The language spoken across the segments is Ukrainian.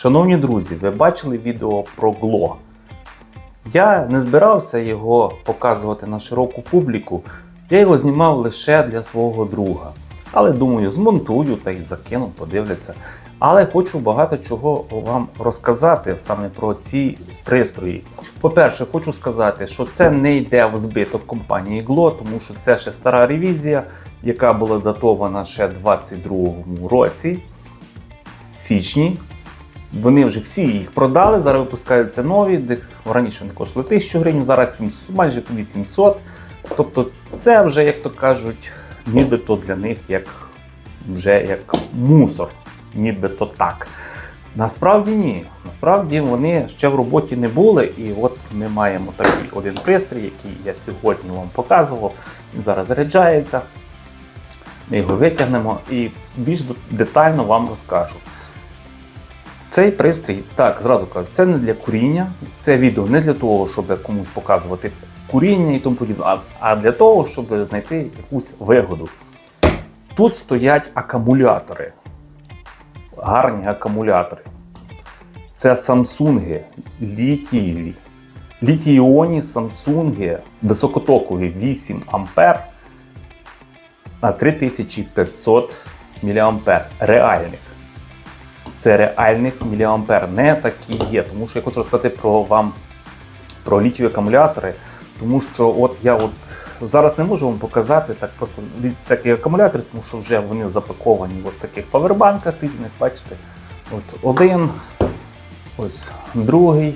Шановні друзі, ви бачили відео про Гло. Я не збирався його показувати на широку публіку, я його знімав лише для свого друга. Але думаю, змонтую та й закину, подивляться. Але хочу багато чого вам розказати саме про ці пристрої. По-перше, хочу сказати, що це не йде в збиток компанії Glo, тому що це ще стара ревізія, яка була датована ще в 22 році, січні. Вони вже всі їх продали, зараз випускаються нові, десь раніше вони коштували 1000 гривень, зараз 700, майже 800. Тобто це вже, як то кажуть, нібито для них як вже як мусор, нібито так. Насправді ні. Насправді вони ще в роботі не були, і от ми маємо такий один пристрій, який я сьогодні вам показував. Він зараз заряджається. Ми його витягнемо і більш детально вам розкажу. Цей пристрій, так, зразу кажу, це не для куріння, це відео не для того, щоб комусь показувати куріння і тому подібне, а, а для того, щоб знайти якусь вигоду. Тут стоять акумулятори, гарні акумулятори. Це Samsung літієві. Літій-іонні Samsung високотокові 8 А на 3500 мА реальних. Це реальних міліампер, не такі є. Тому що я хочу розказати про вам про літіві акумулятори. Тому що от я от зараз не можу вам показати так просто всякі акумулятори, тому що вже вони запаковані в таких павербанках різних, бачите. От один, ось другий.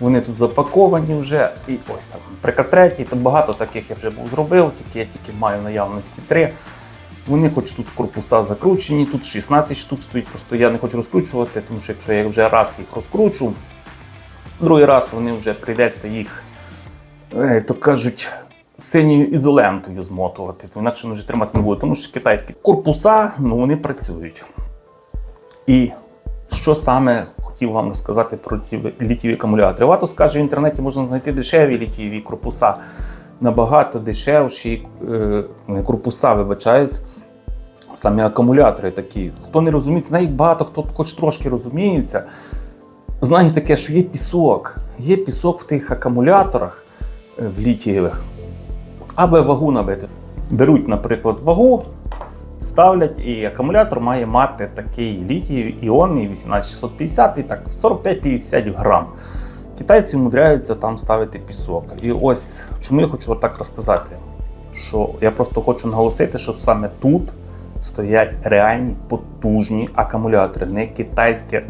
Вони тут запаковані вже. І ось так. Наприклад, третій, багато таких я вже був зробив, тільки я тільки маю наявності три. Вони хоч тут корпуса закручені, тут 16 штук стоїть, просто я не хочу розкручувати, тому що якщо я вже раз їх розкручу, другий раз вони вже прийдеться їх, е, як то кажуть, синьою ізолентою змотувати, то інакше вони вже тримати не будуть, тому що китайські корпуса ну, вони працюють. І що саме хотів вам розказати про ті літієві акумулятори? Вато скаже, в інтернеті можна знайти дешеві літієві корпуса набагато дешевші не корпуса, вибачаюсь, самі акумулятори такі. Хто не розуміє, знає багато, хто хоч трошки розуміється, знає таке, що є пісок. Є пісок в тих акумуляторах е, в літієвих, аби вагу набити. Беруть, наприклад, вагу, ставлять, і акумулятор має мати такий літій іонний 18650 і так 45-50 грам. Китайці вмудряються там ставити пісок. І ось чому я хочу так розказати. Що я просто хочу наголосити, що саме тут стоять реальні потужні акумулятори, не китайське,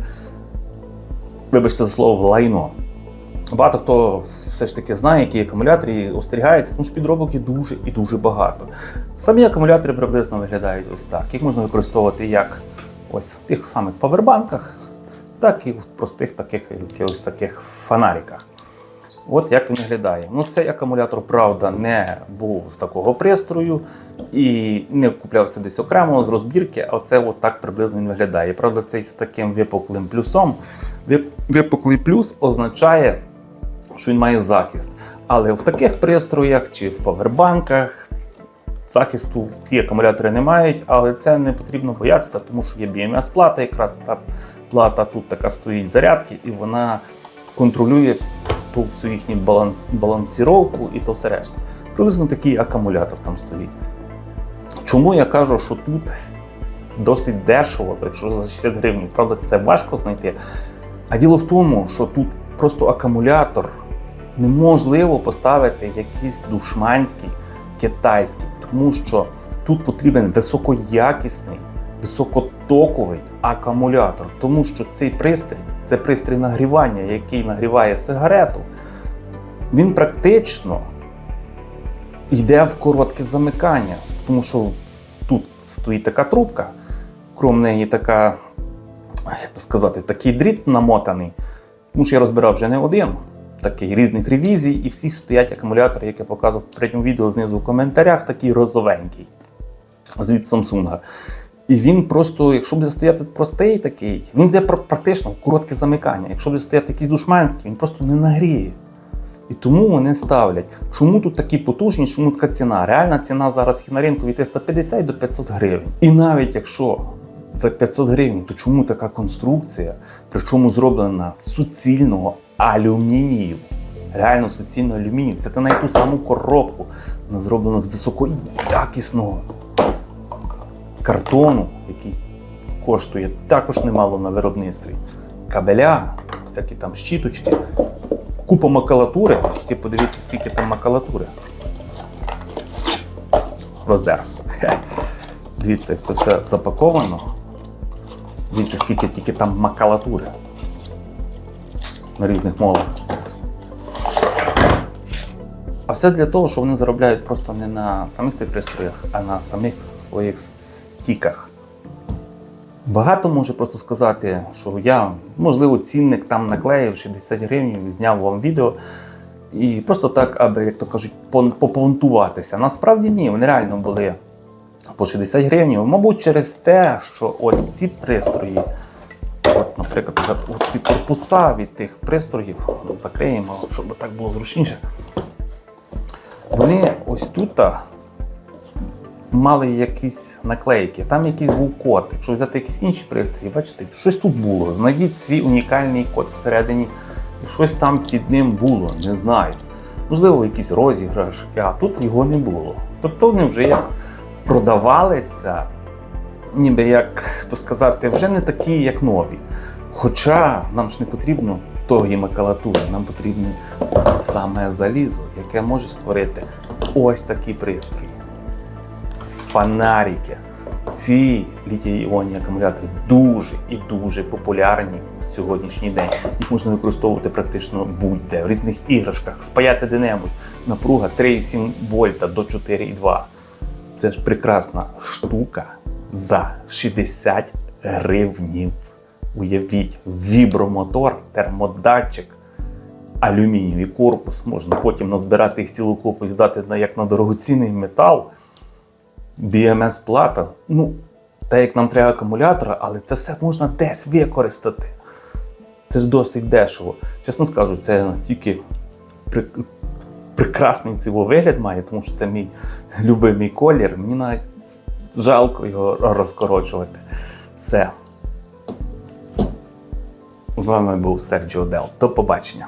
вибачте за слово, лайно. Багато хто все ж таки знає, які акумулятори і остерігається, тому що підробок є дуже і дуже багато. Самі акумулятори приблизно виглядають ось так. Їх можна використовувати як ось в тих самих павербанках, так і в простих таких якихось таких фонариках. От як він виглядає. Ну, Цей акумулятор, правда, не був з такого пристрою і не куплявся десь окремо з розбірки, а це от так приблизно він виглядає. Правда, цей з таким випуклим плюсом. Випуклий плюс означає, що він має захист. Але в таких пристроях чи в павербанках захисту ті акумулятори не мають, але це не потрібно боятися, тому що є BMS плата, якраз та плата тут така стоїть зарядки, і вона контролює ту всю їхню баланс, балансіровку і то все решта. Приблизно такий акумулятор там стоїть. Чому я кажу, що тут досить дешево, якщо за 60 гривень, правда, це важко знайти. А діло в тому, що тут просто акумулятор неможливо поставити якийсь душманський китайський, тому що тут потрібен високоякісний, високотоковий акумулятор, тому що цей пристрій це пристрій нагрівання, який нагріває сигарету, він практично йде в коротке замикання, тому що тут стоїть така трубка, крім неї така, як то сказати, такий дріт намотаний. Тому що я розбирав вже не один, такий різних ревізій, і всі стоять акумулятори, як я показував в третьому відео знизу в коментарях, такий розовенький від Samsung. І він просто, якщо буде стояти простий такий, він буде практично коротке замикання. Якщо буде стояти якийсь душманський, він просто не нагріє. І тому вони ставлять. Чому тут такі потужні, чому така ціна? Реальна ціна зараз на ринку від 350 до 500 гривень. І навіть якщо за 500 гривень. То чому така конструкція? Причому зроблена з суцільного алюмінію. Реально суцільного алюмінію. Це на ту саму коробку. Вона зроблена з високоякісного картону, який коштує також немало на виробництві. Кабеля, всякі там щіточки, купа макулатури. Тільки подивіться, скільки там макулатури. Роздер. Дивіться, як це все запаковано. Дивіться, скільки тільки там макулатури на різних мовах. А все для того, що вони заробляють просто не на самих цих пристроях, а на самих своїх стіках. Багато може просто сказати, що я, можливо, цінник там наклеїв 60 гривень, зняв вам відео. І просто так, аби, як то кажуть, пон- попонтуватися. Насправді ні, вони реально були по 60 гривень. Мабуть, через те, що ось ці пристрої, наприклад, ці корпуса від тих пристроїв закриємо, щоб так було зручніше. Вони ось тут мали якісь наклейки, там якийсь був код. Якщо взяти якісь інші пристрої, бачите, щось тут було. Знайдіть свій унікальний код всередині, і щось там під ним було, не знаю. Можливо, якийсь розіграш, а тут його не було. Тобто вони вже як продавалися, ніби як то сказати, вже не такі, як нові. Хоча нам ж не потрібно тої макулатури, нам потрібно саме залізо, яке може створити ось такі пристрої. Фонарики. Ці літій-іонні акумулятори дуже і дуже популярні в сьогоднішній день. Їх можна використовувати практично будь-де, в різних іграшках, спаяти де-небудь. Напруга 3,7 вольта до 4,2. Це ж прекрасна штука за 60 гривнів. Уявіть, вібромотор, термодатчик, алюмінієвий корпус. Можна потім назбирати їх цілу купу і здати як на дорогоцінний метал. BMS плата. Ну, та як нам треба акумулятора, але це все можна десь використати. Це ж досить дешево. Чесно скажу, це настільки при... прекрасний цього вигляд має, тому що це мій любимий колір. Мені навіть жалко його розкорочувати. Все. З вами був Серджіо Дел. До побачення.